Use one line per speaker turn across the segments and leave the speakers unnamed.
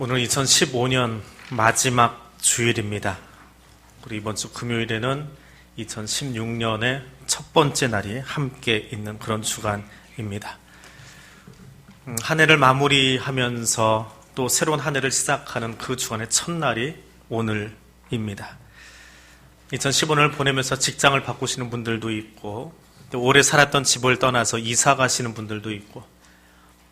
오늘 2015년 마지막 주일입니다. 우리 이번 주 금요일에는 2016년의 첫 번째 날이 함께 있는 그런 주간입니다. 음, 한 해를 마무리하면서 또 새로운 한 해를 시작하는 그 주간의 첫날이 오늘입니다. 2015년을 보내면서 직장을 바꾸시는 분들도 있고, 또 오래 살았던 집을 떠나서 이사 가시는 분들도 있고,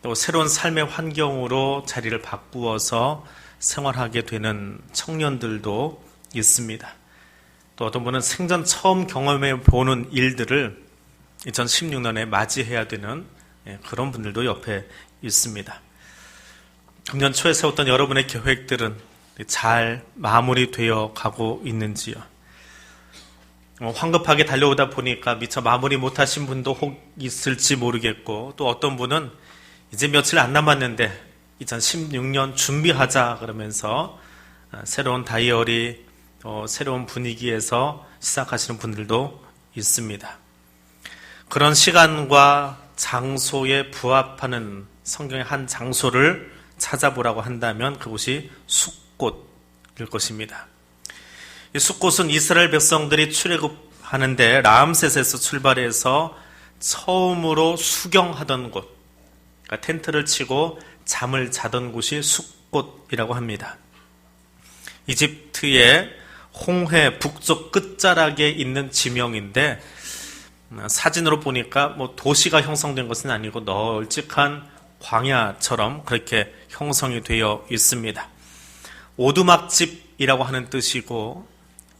또 새로운 삶의 환경으로 자리를 바꾸어서 생활하게 되는 청년들도 있습니다. 또 어떤 분은 생전 처음 경험해 보는 일들을 2016년에 맞이해야 되는 예, 그런 분들도 옆에 있습니다. 금년 초에 세웠던 여러분의 계획들은 잘 마무리되어 가고 있는지요? 어, 황급하게 달려오다 보니까 미처 마무리 못하신 분도 혹 있을지 모르겠고 또 어떤 분은 이제 며칠 안 남았는데 2016년 준비하자 그러면서 어, 새로운 다이어리, 어, 새로운 분위기에서 시작하시는 분들도 있습니다. 그런 시간과 장소에 부합하는 성경의 한 장소를 찾아보라고 한다면 그곳이 숫꽃일 것입니다. 이 숫꽃은 이스라엘 백성들이 출애굽하는데 라암셋에서 출발해서 처음으로 수경하던 곳, 그러니까 텐트를 치고 잠을 자던 곳이 숲꽃이라고 합니다. 이집트의 홍해 북쪽 끝자락에 있는 지명인데 사진으로 보니까 뭐 도시가 형성된 것은 아니고 널찍한 광야처럼 그렇게 형성이 되어 있습니다. 오두막집이라고 하는 뜻이고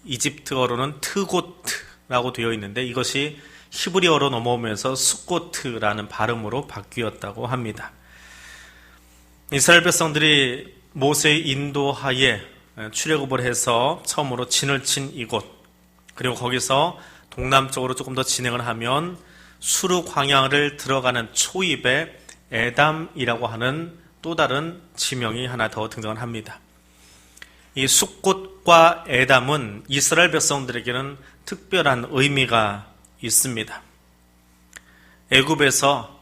이집트어로는 트고트라고 되어 있는데 이것이 히브리어로 넘어오면서 수코트라는 발음으로 바뀌었다고 합니다. 이스라엘 백성들이 모세의 인도하에 출애굽을 해서 처음으로 진을 친 이곳 그리고 거기서 동남쪽으로 조금 더 진행을 하면 수르 광야를 들어가는 초입에 에담이라고 하는 또 다른 지명이 하나 더 등장을 합니다. 이 숫꽃과 에담은 이스라엘 백성들에게는 특별한 의미가 있습니다. 애굽에서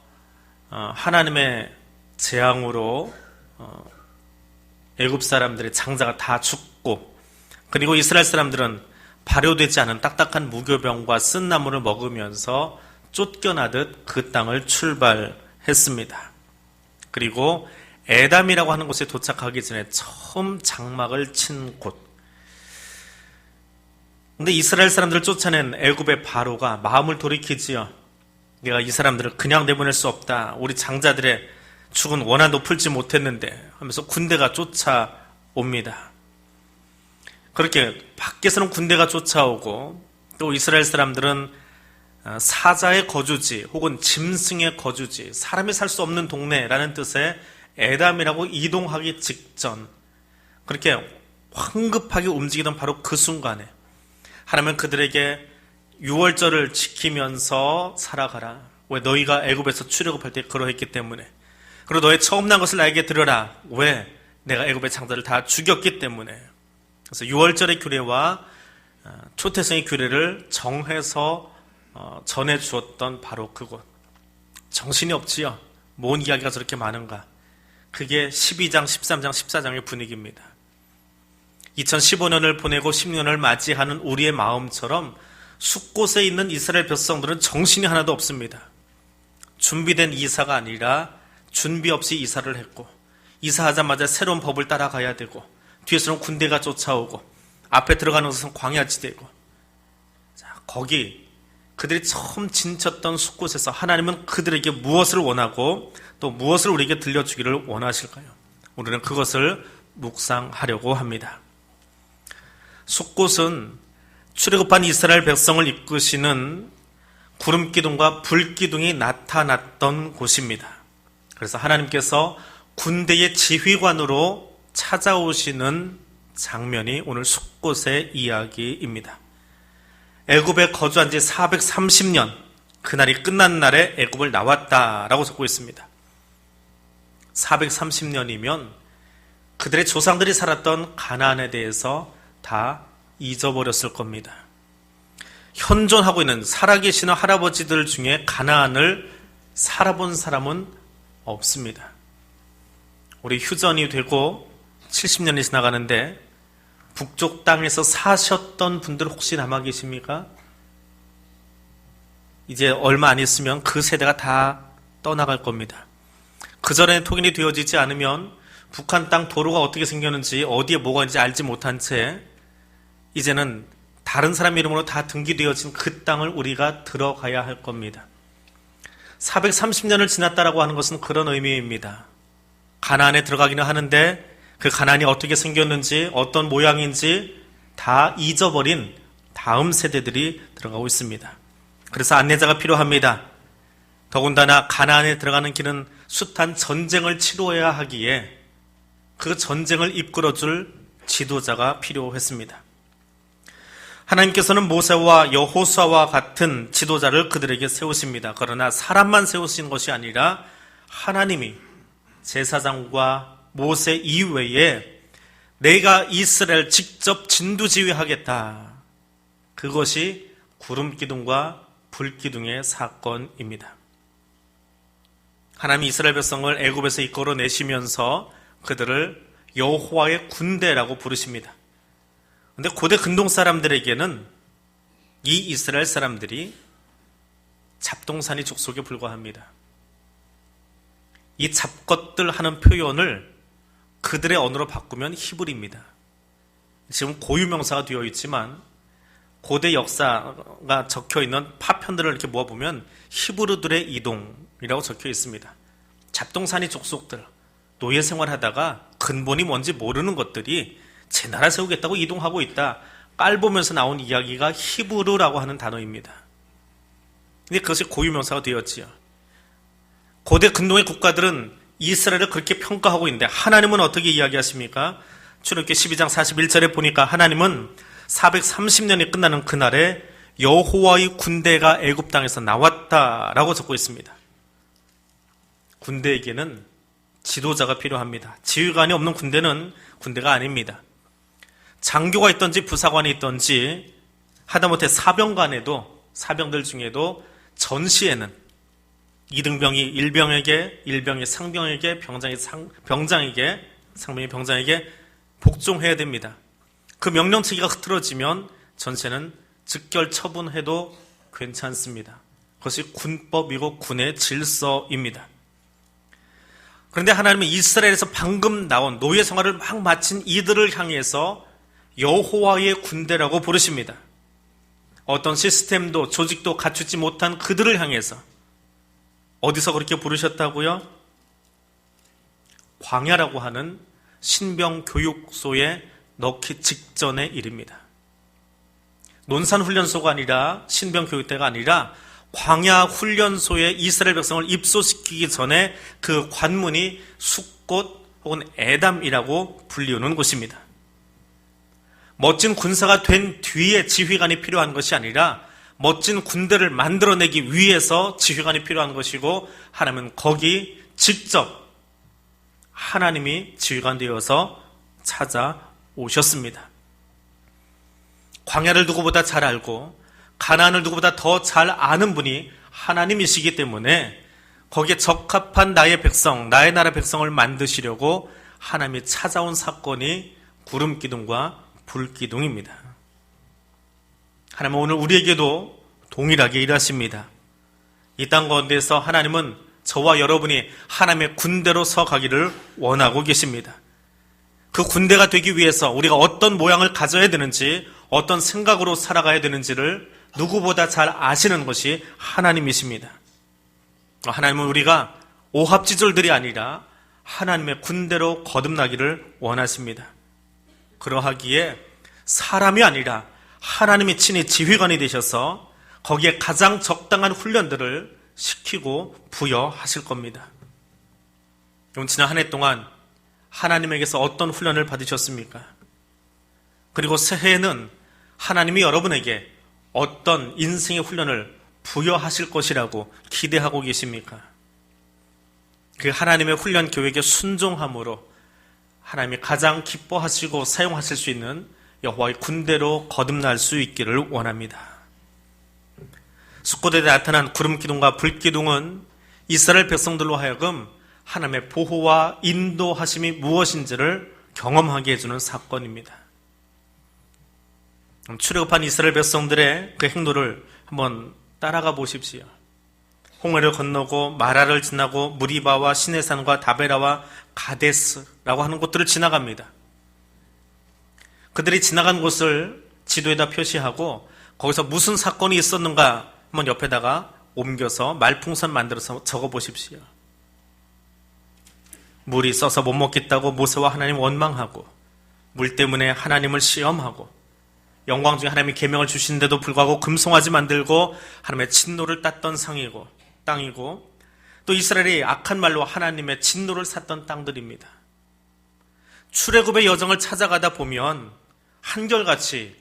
어, 하나님의 재앙으로 어, 애굽 사람들의 장자가 다 죽고 그리고 이스라엘 사람들은 발효되지 않은 딱딱한 무교병과 쓴 나무를 먹으면서 쫓겨나듯 그 땅을 출발했습니다. 그리고 에담이라고 하는 곳에 도착하기 전에 처음 장막을 친 곳. 근데 이스라엘 사람들을 쫓아낸 애굽의 바로가 마음을 돌이키지요. 내가 이 사람들을 그냥 내보낼 수 없다. 우리 장자들의 죽은 원한도 풀지 못했는데 하면서 군대가 쫓아옵니다. 그렇게 밖에서는 군대가 쫓아오고 또 이스라엘 사람들은 어, 사자의 거주지 혹은 짐승의 거주지 사람이 살 수 없는 동네라는 뜻의 에담이라고 이동하기 직전 그렇게 황급하게 움직이던 바로 그 순간에 하나님은 그들에게 6월절을 지키면서 살아가라. 왜 너희가 애굽에서 출애굽할 때 그러했기 때문에. 그리고 너의 처음 난 것을 나에게 들어라. 왜? 내가 애굽의 창자를 다 죽였기 때문에. 그래서 6월절의 규례와 어, 초태성의 규례를 정해서 어, 전해 주었던 바로 그곳. 정신이 없지요. 뭔 이야기가 저렇게 많은가. 그게 12장, 13장, 14장의 분위기입니다. 2015년을 보내고 10년을 맞이하는 우리의 마음처럼 숲곳에 있는 이스라엘 백성들은 정신이 하나도 없습니다. 준비된 이사가 아니라 준비 없이 이사를 했고 이사하자마자 새로운 법을 따라가야 되고 뒤에서는 군대가 쫓아오고 앞에 들어가는 것은 광야지대고 자, 거기 그들이 처음 진쳤던 숲곳에서 하나님은 그들에게 무엇을 원하고 또 무엇을 우리에게 들려주기를 원하실까요? 우리는 그것을 묵상하려고 합니다. 숲곳은 출애굽한 이스라엘 백성을 이끄시는 구름 기둥과 불 기둥이 나타났던 곳입니다. 그래서 하나님께서 군대의 지휘관으로 찾아오시는 장면이 오늘 숲곳의 이야기입니다. 애굽에 거주한 지 430년 그날이 끝난 날에 애굽을 나왔다라고 적고 있습니다. 430년이면 그들의 조상들이 살았던 가나안에 대해서 다 잊어버렸을 겁니다. 현존하고 있는 살아계시는 할아버지들 중에 가나안을 살아본 사람은 없습니다. 우리 휴전이 되고 70년이 지나가는데 북쪽 땅에서 사셨던 분들 혹시 남아 계십니까? 이제 얼마 안 있으면 그 세대가 다 떠나갈 겁니다. 그 전에 통일이 되어지지 않으면 북한 땅 도로가 어떻게 생겼는지 어디에 뭐가 있는지 알지 못한 채 이제는 다른 사람 이름으로 다 등기되어진 그 땅을 우리가 들어가야 할 겁니다. 430년을 지났다라고 하는 것은 그런 의미입니다. 가나안에 들어가기는 하는데 그 가나안이 어떻게 생겼는지 어떤 모양인지 다 잊어버린 다음 세대들이 들어가고 있습니다. 그래서 안내자가 필요합니다. 더군다나 가나안에 들어가는 길은 숱한 전쟁을 치루어야 하기에 그 전쟁을 이끌어줄 지도자가 필요했습니다. 하나님께서는 모세와 여호수아와 같은 지도자를 그들에게 세우십니다. 그러나 사람만 세우신 것이 아니라 하나님이 제사장과 모세 이외에 내가 이스라엘 직접 진두지휘하겠다. 그것이 구름 기둥과 불 기둥의 사건입니다. 하나님 이스라엘 백성을 애굽에서 이끌어 내시면서 그들을 여호와의 군대라고 부르십니다. 근데 고대 근동 사람들에게는 이 이스라엘 사람들이 잡동사니 족속에 불과합니다. 이 잡것들 하는 표현을 그들의 언어로 바꾸면 히브리입니다. 지금 고유명사가 되어 있지만 고대 역사가 적혀 있는 파편들을 이렇게 모아보면 히브르들의 이동이라고 적혀 있습니다. 잡동사니 족속들, 노예 생활하다가 근본이 뭔지 모르는 것들이 제 나라 세우겠다고 이동하고 있다. 깔보면서 나온 이야기가 히브르라고 하는 단어입니다. 근데 그것이 고유명사가 되었지요. 고대 근동의 국가들은 이스라엘을 그렇게 평가하고 있는데 하나님은 어떻게 이야기하십니까? 출애굽기 12장 41절에 보니까 하나님은 430년이 끝나는 그날에 여호와의 군대가 애굽 땅에서 나왔다라고 적고 있습니다. 군대에게는 지도자가 필요합니다. 지휘관이 없는 군대는 군대가 아닙니다. 장교가 있던지 부사관이 있던지 하다못해 사병관에도 사병들 중에도 전시에는 이등병이 일병에게, 일병이 상병에게, 병장이 상, 병장에게, 상병이 병장에게 복종해야 됩니다. 그 명령 체계가 흐트러지면 전체는 즉결 처분해도 괜찮습니다. 그것이 군법이고 군의 질서입니다. 그런데 하나님은 이스라엘에서 방금 나온 노예 생활을 막 마친 이들을 향해서 여호와의 군대라고 부르십니다. 어떤 시스템도 조직도 갖추지 못한 그들을 향해서 어디서 그렇게 부르셨다고요? 광야라고 하는 신병 교육소에 넣기 직전의 일입니다. 논산 훈련소가 아니라 신병 교육대가 아니라 광야 훈련소에 이스라엘 백성을 입소시키기 전에 그 관문이 숫꽃 혹은 에담이라고 불리우는 곳입니다. 멋진 군사가 된 뒤에 지휘관이 필요한 것이 아니라 멋진 군대를 만들어내기 위해서 지휘관이 필요한 것이고 하나님은 거기 직접 하나님이 지휘관 되어서 찾아오셨습니다. 광야를 누구보다 잘 알고 가나안을 누구보다 더 잘 아는 분이 하나님이시기 때문에 거기에 적합한 나의 백성, 나의 나라 백성을 만드시려고 하나님이 찾아온 사건이 구름 기둥과 불 기둥입니다. 하나님은 오늘 우리에게도 동일하게 일하십니다. 이 땅 가운데서 하나님은 저와 여러분이 하나님의 군대로 서 가기를 원하고 계십니다. 그 군대가 되기 위해서 우리가 어떤 모양을 가져야 되는지, 어떤 생각으로 살아가야 되는지를 누구보다 잘 아시는 것이 하나님이십니다. 하나님은 우리가 오합지졸들이 아니라 하나님의 군대로 거듭나기를 원하십니다. 그러하기에 사람이 아니라 하나님이 친히 지휘관이 되셔서 거기에 가장 적당한 훈련들을 시키고 부여하실 겁니다. 지난 한 해 동안 하나님에게서 어떤 훈련을 받으셨습니까? 그리고 새해에는 하나님이 여러분에게 어떤 인생의 훈련을 부여하실 것이라고 기대하고 계십니까? 그 하나님의 훈련 교육에 순종함으로 하나님이 가장 기뻐하시고 사용하실 수 있는 여호와의 군대로 거듭날 수 있기를 원합니다. 숫곳에 나타난 구름 기둥과 불 기둥은 이스라엘 백성들로 하여금 하나님의 보호와 인도하심이 무엇인지를 경험하게 해주는 사건입니다. 출애굽한 이스라엘 백성들의 그 행로를 한번 따라가 보십시오. 홍해를 건너고 마라를 지나고 무리바와 시내산과 다베라와 가데스라고 하는 곳들을 지나갑니다. 그들이 지나간 곳을 지도에다 표시하고 거기서 무슨 사건이 있었는가 한번 옆에다가 옮겨서 말풍선 만들어서 적어 보십시오. 물이 써서 못 먹겠다고 모세와 하나님 원망하고 물 때문에 하나님을 시험하고 영광 중에 하나님이 계명을 주시는데도 불구하고 금송아지 만들고 하나님의 진노를 땄던 상이고 땅이고 또 이스라엘이 악한 말로 하나님의 진노를 샀던 땅들입니다. 출애굽의 여정을 찾아가다 보면 한결같이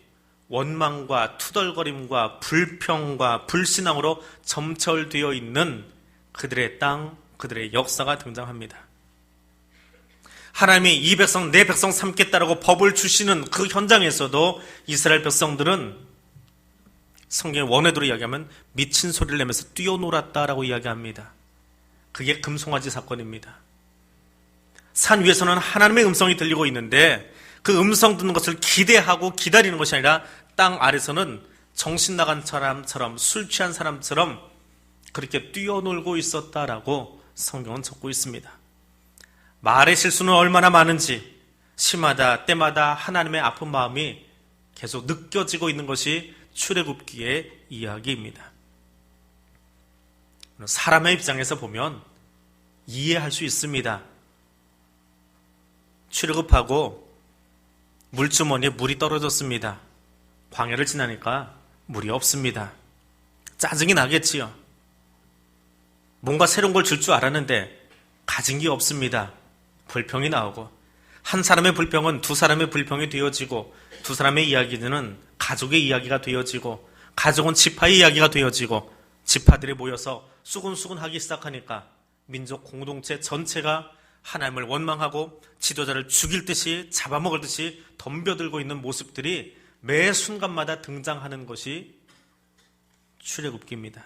원망과 투덜거림과 불평과 불신앙으로 점철되어 있는 그들의 땅, 그들의 역사가 등장합니다. 하나님이 이 백성, 내 백성 삼겠다라고 법을 주시는 그 현장에서도 이스라엘 백성들은 성경의 원회도로 이야기하면 미친 소리를 내면서 뛰어놀았다라고 이야기합니다. 그게 금송아지 사건입니다. 산 위에서는 하나님의 음성이 들리고 있는데 그 음성 듣는 것을 기대하고 기다리는 것이 아니라 땅 아래서는 정신 나간 사람처럼 술 취한 사람처럼 그렇게 뛰어놀고 있었다라고 성경은 적고 있습니다. 말의 실수는 얼마나 많은지 시마다 때마다 하나님의 아픈 마음이 계속 느껴지고 있는 것이 출애굽기의 이야기입니다. 사람의 입장에서 보면 이해할 수 있습니다. 출애굽하고 물주머니에 물이 떨어졌습니다. 광야를 지나니까 물이 없습니다. 짜증이 나겠지요. 뭔가 새로운 걸 줄 줄 알았는데 가진 게 없습니다. 불평이 나오고 한 사람의 불평은 두 사람의 불평이 되어지고 두 사람의 이야기는 가족의 이야기가 되어지고 가족은 지파의 이야기가 되어지고 지파들이 모여서 수군수군하기 시작하니까 민족 공동체 전체가 하나님을 원망하고 지도자를 죽일 듯이 잡아먹을 듯이 덤벼들고 있는 모습들이 매 순간마다 등장하는 것이 출애굽기입니다.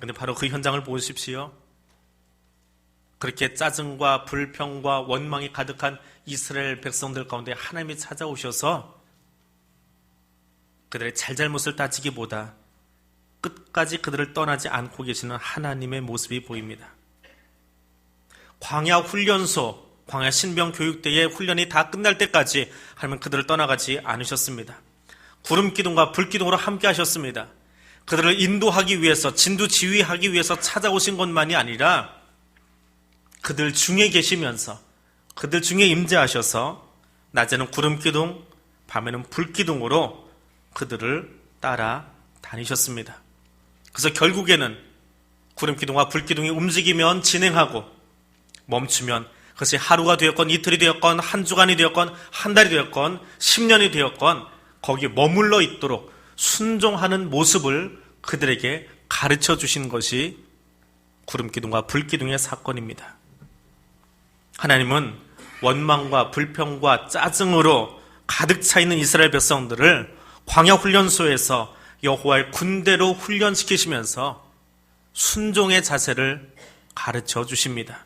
근데 바로 그 현장을 보십시오. 그렇게 짜증과 불평과 원망이 가득한 이스라엘 백성들 가운데 하나님이 찾아오셔서 그들의 잘잘못을 따지기보다 끝까지 그들을 떠나지 않고 계시는 하나님의 모습이 보입니다. 광야 훈련소, 광야 신병 교육대의 훈련이 다 끝날 때까지 하나님은 그들을 떠나가지 않으셨습니다. 구름 기둥과 불 기둥으로 함께 하셨습니다. 그들을 인도하기 위해서 진두 지휘하기 위해서 찾아오신 것만이 아니라 그들 중에 계시면서 그들 중에 임재하셔서 낮에는 구름 기둥, 밤에는 불 기둥으로 그들을 따라 다니셨습니다. 그래서 결국에는 구름 기둥과 불 기둥이 움직이면 진행하고 멈추면 그것이 하루가 되었건 이틀이 되었건 한 주간이 되었건 한 달이 되었건 10년이 되었건 거기 머물러 있도록 순종하는 모습을 그들에게 가르쳐 주신 것이 구름 기둥과 불 기둥의 사건입니다. 하나님은 원망과 불평과 짜증으로 가득 차 있는 이스라엘 백성들을 광야 훈련소에서 여호와의 군대로 훈련시키시면서 순종의 자세를 가르쳐 주십니다.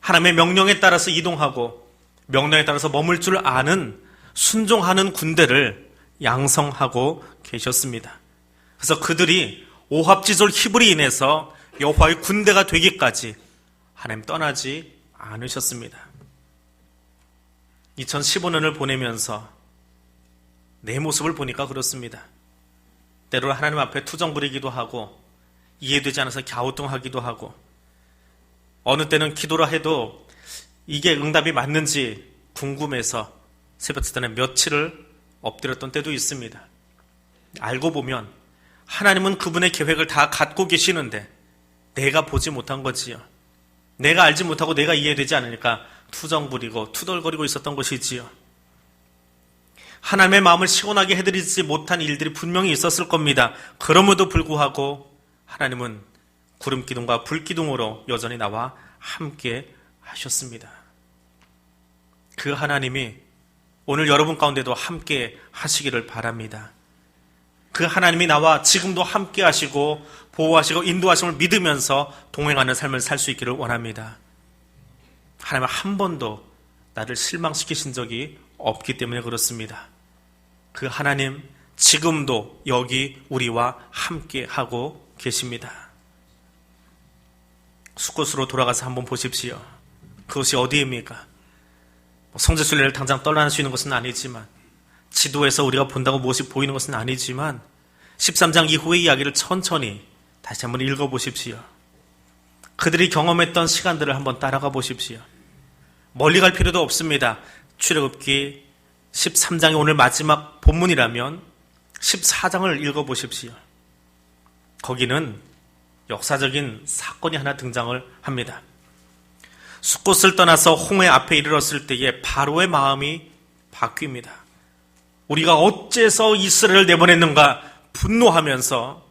하나님의 명령에 따라서 이동하고 명령에 따라서 머물 줄 아는 순종하는 군대를 양성하고 계셨습니다. 그래서 그들이 오합지졸 히브리 인해서 여호와의 군대가 되기까지 하나님 떠나지 않으셨습니다. 2015년을 보내면서 내 모습을 보니까 그렇습니다. 때로 하나님 앞에 투정 부리기도 하고 이해되지 않아서 갸우뚱하기도 하고 어느 때는 기도를 해도 이게 응답이 맞는지 궁금해서 새벽 시간에 며칠을 엎드렸던 때도 있습니다. 알고 보면 하나님은 그분의 계획을 다 갖고 계시는데 내가 보지 못한 거지요. 내가 알지 못하고 내가 이해되지 않으니까 투정 부리고 투덜거리고 있었던 것이지요. 하나님의 마음을 시원하게 해드리지 못한 일들이 분명히 있었을 겁니다. 그럼에도 불구하고 하나님은 구름 기둥과 불 기둥으로 여전히 나와 함께 하셨습니다. 그 하나님이 오늘 여러분 가운데도 함께 하시기를 바랍니다. 그 하나님이 나와 지금도 함께 하시고 보호하시고 인도하심을 믿으면서 동행하는 삶을 살 수 있기를 원합니다. 하나님 한 번도 나를 실망시키신 적이 없기 때문에 그렇습니다. 그 하나님 지금도 여기 우리와 함께 하고 계십니다. 수꽃으로 돌아가서 한번 보십시오. 그것이 어디입니까? 뭐 성지순례를 당장 떠날 수 있는 것은 아니지만 지도에서 우리가 본다고 무엇이 보이는 것은 아니지만 13장 이후의 이야기를 천천히 다시 한번 읽어보십시오. 그들이 경험했던 시간들을 한번 따라가 보십시오. 멀리 갈 필요도 없습니다. 출애굽기 13장이 오늘 마지막 본문이라면 14장을 읽어보십시오. 거기는 역사적인 사건이 하나 등장을 합니다. 숫곳을 떠나서 홍해 앞에 이르렀을 때에 바로의 마음이 바뀝니다. 우리가 어째서 이스라엘을 내보냈는가 분노하면서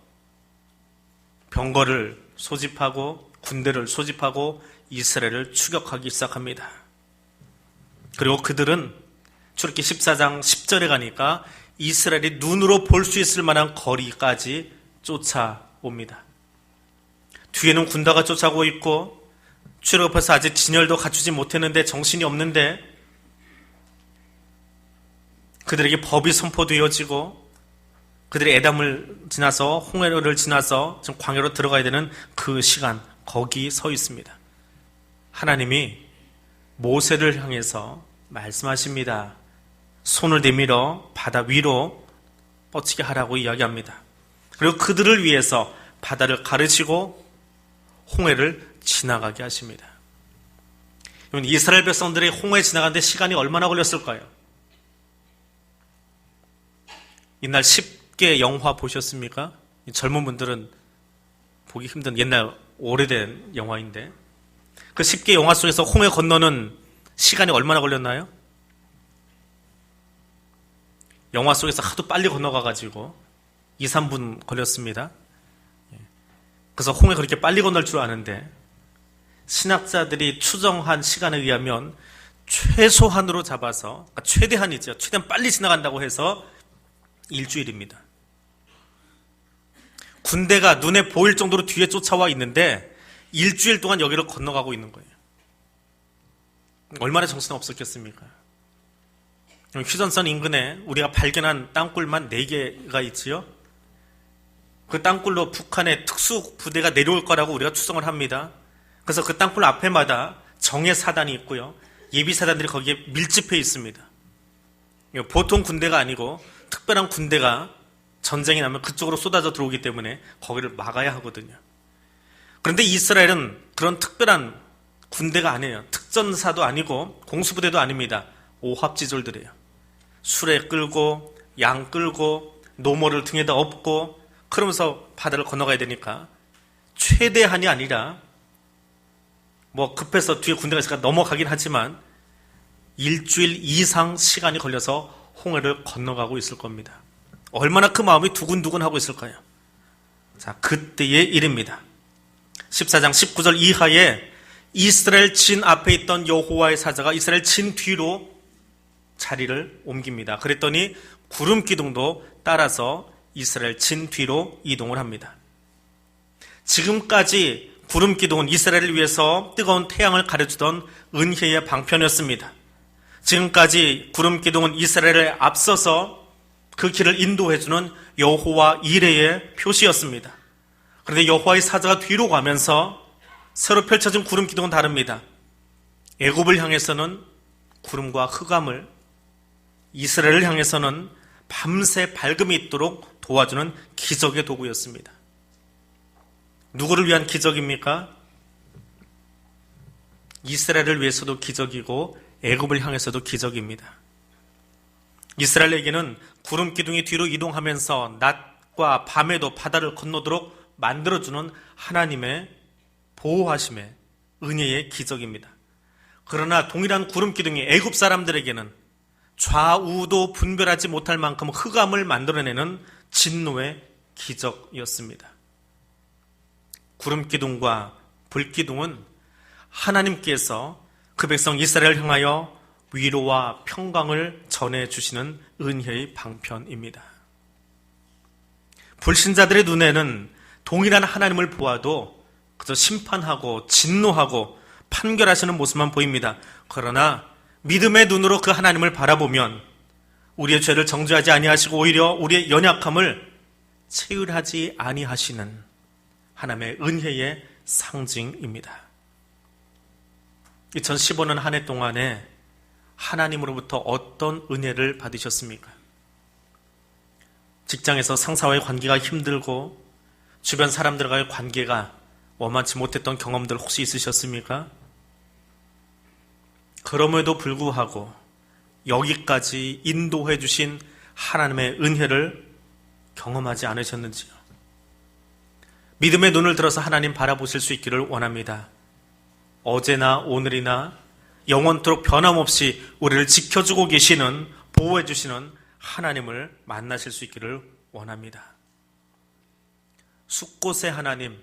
병거를 소집하고 군대를 소집하고 이스라엘을 추격하기 시작합니다. 그리고 그들은 출애기 14장 10절에 가니까 이스라엘이 눈으로 볼 수 있을 만한 거리까지 쫓아옵니다. 뒤에는 군다가 쫓아오고 있고 출애굽해서 아직 진열도 갖추지 못했는데 정신이 없는데 그들에게 법이 선포되어지고 그들이 애담을 지나서 홍해를 지나서 지금 광야로 들어가야 되는 그 시간 거기 서 있습니다. 하나님이 모세를 향해서 말씀하십니다. 손을 내밀어 바다 위로 뻗치게 하라고 이야기합니다. 그리고 그들을 위해서 바다를 가르치고 홍해를 지나가게 하십니다. 이스라엘 백성들이 홍해 지나가는데 시간이 얼마나 걸렸을까요? 이날 10개 영화 보셨습니까? 젊은 분들은 보기 힘든 옛날 오래된 영화인데 그 10개 영화 속에서 홍해 건너는 시간이 얼마나 걸렸나요? 영화 속에서 하도 빨리 건너가가지고 2, 3분 걸렸습니다. 예. 그래서 홍해 그렇게 빨리 건널 줄 아는데 신학자들이 추정한 시간에 의하면 최소한으로 잡아서 그러니까 최대한이죠. 최대한 빨리 지나간다고 해서 일주일입니다. 군대가 눈에 보일 정도로 뒤에 쫓아와 있는데 일주일 동안 여기를 건너가고 있는 거예요. 얼마나 정신 없었겠습니까? 휴전선 인근에 우리가 발견한 땅굴만 4개가 있지요. 그 땅굴로 북한의 특수 부대가 내려올 거라고 우리가 추정을 합니다. 그래서 그 땅굴 앞에마다 정예 사단이 있고요. 예비 사단들이 거기에 밀집해 있습니다. 보통 군대가 아니고 특별한 군대가 전쟁이 나면 그쪽으로 쏟아져 들어오기 때문에 거기를 막아야 하거든요. 그런데 이스라엘은 그런 특별한 군대가 아니에요. 특전사도 아니고 공수부대도 아닙니다. 오합지졸들이에요. 수레 끌고 양 끌고 노모를 등에다 업고 그러면서 바다를 건너가야 되니까 최대한이 아니라 뭐 급해서 뒤에 군대가 있으니까 넘어가긴 하지만 일주일 이상 시간이 걸려서 홍해를 건너가고 있을 겁니다. 얼마나 그 마음이 두근두근 하고 있을까요? 자, 그때의 일입니다. 14장 19절 이하에 이스라엘 진 앞에 있던 여호와의 사자가 이스라엘 진 뒤로 자리를 옮깁니다. 그랬더니 구름 기둥도 따라서 이스라엘 진 뒤로 이동을 합니다. 지금까지 구름 기둥은 이스라엘을 위해서 뜨거운 태양을 가려주던 은혜의 방편이었습니다. 지금까지 구름 기둥은 이스라엘에 앞서서 그 길을 인도해주는 여호와 이레의 표시였습니다. 그런데 여호와의 사자가 뒤로 가면서 새로 펼쳐진 구름 기둥은 다릅니다. 애굽을 향해서는 구름과 흑암을 이스라엘을 향해서는 밤새 밝음이 있도록 도와주는 기적의 도구였습니다. 누구를 위한 기적입니까? 이스라엘을 위해서도 기적이고 애굽을 향해서도 기적입니다. 이스라엘에게는 구름 기둥이 뒤로 이동하면서 낮과 밤에도 바다를 건너도록 만들어주는 하나님의 보호하심의 은혜의 기적입니다. 그러나 동일한 구름 기둥이 애굽 사람들에게는 좌우도 분별하지 못할 만큼 흑암을 만들어내는 진노의 기적이었습니다. 구름 기둥과 불 기둥은 하나님께서 그 백성 이스라엘을 향하여 위로와 평강을 전해 주시는 은혜의 방편입니다. 불신자들의 눈에는 동일한 하나님을 보아도 그저 심판하고 진노하고 판결하시는 모습만 보입니다. 그러나 믿음의 눈으로 그 하나님을 바라보면 우리의 죄를 정죄하지 아니하시고 오히려 우리의 연약함을 체휼하지 아니하시는 하나님의 은혜의 상징입니다. 2015년 한 해 동안에 하나님으로부터 어떤 은혜를 받으셨습니까? 직장에서 상사와의 관계가 힘들고 주변 사람들과의 관계가 원만치 못했던 경험들 혹시 있으셨습니까? 그럼에도 불구하고 여기까지 인도해 주신 하나님의 은혜를 경험하지 않으셨는지요? 믿음의 눈을 들어서 하나님 바라보실 수 있기를 원합니다. 어제나 오늘이나 영원토록 변함없이 우리를 지켜주고 계시는 보호해 주시는 하나님을 만나실 수 있기를 원합니다. 숲곳의 하나님,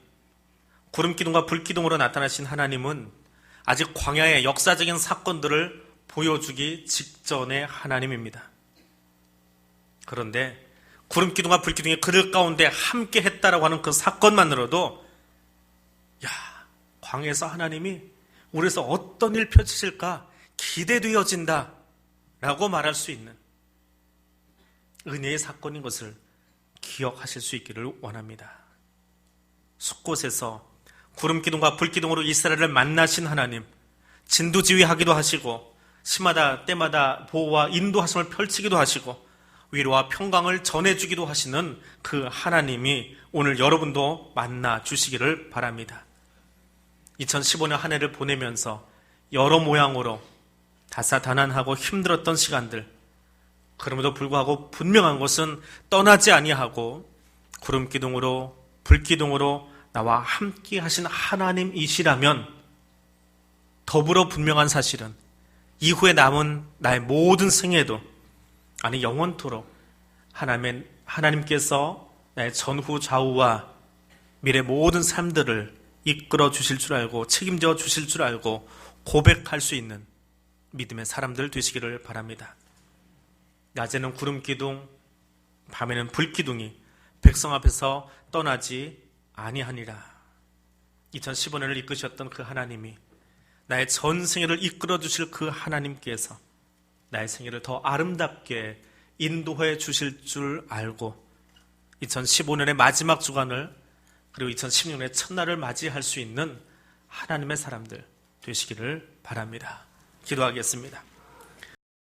구름 기둥과 불 기둥으로 나타나신 하나님은 아직 광야의 역사적인 사건들을 보여주기 직전의 하나님입니다. 그런데 구름 기둥과 불 기둥이 그들 가운데 함께 했다라고 하는 그 사건만으로도 야, 광야에서 하나님이 우리에서 어떤 일 펼치실까 기대되어진다 라고 말할 수 있는 은혜의 사건인 것을 기억하실 수 있기를 원합니다. 숲곳에서 구름 기둥과 불 기둥으로 이스라엘을 만나신 하나님, 진두지휘하기도 하시고 시마다 때마다 보호와 인도하심을 펼치기도 하시고 위로와 평강을 전해주기도 하시는 그 하나님이 오늘 여러분도 만나 주시기를 바랍니다. 2015년 한 해를 보내면서 여러 모양으로 다사다난하고 힘들었던 시간들 그럼에도 불구하고 분명한 것은 떠나지 아니하고 구름 기둥으로 불 기둥으로 나와 함께 하신 하나님이시라면 더불어 분명한 사실은 이후에 남은 나의 모든 생애도 아니 영원토록 하나님 하나님께서 나의 전후 좌우와 미래 모든 삶들을 이끌어 주실 줄 알고 책임져 주실 줄 알고 고백할 수 있는 믿음의 사람들 되시기를 바랍니다. 낮에는 구름 기둥, 밤에는 불 기둥이 백성 앞에서 떠나지 아니하니라. 2015년을 이끄셨던 그 하나님이 나의 전 생애를 이끌어 주실 그 하나님께서 나의 생애를 더 아름답게 인도해 주실 줄 알고 2015년의 마지막 주간을 그리고 2016년의 첫날을 맞이할 수 있는 하나님의 사람들 되시기를 바랍니다. 기도하겠습니다.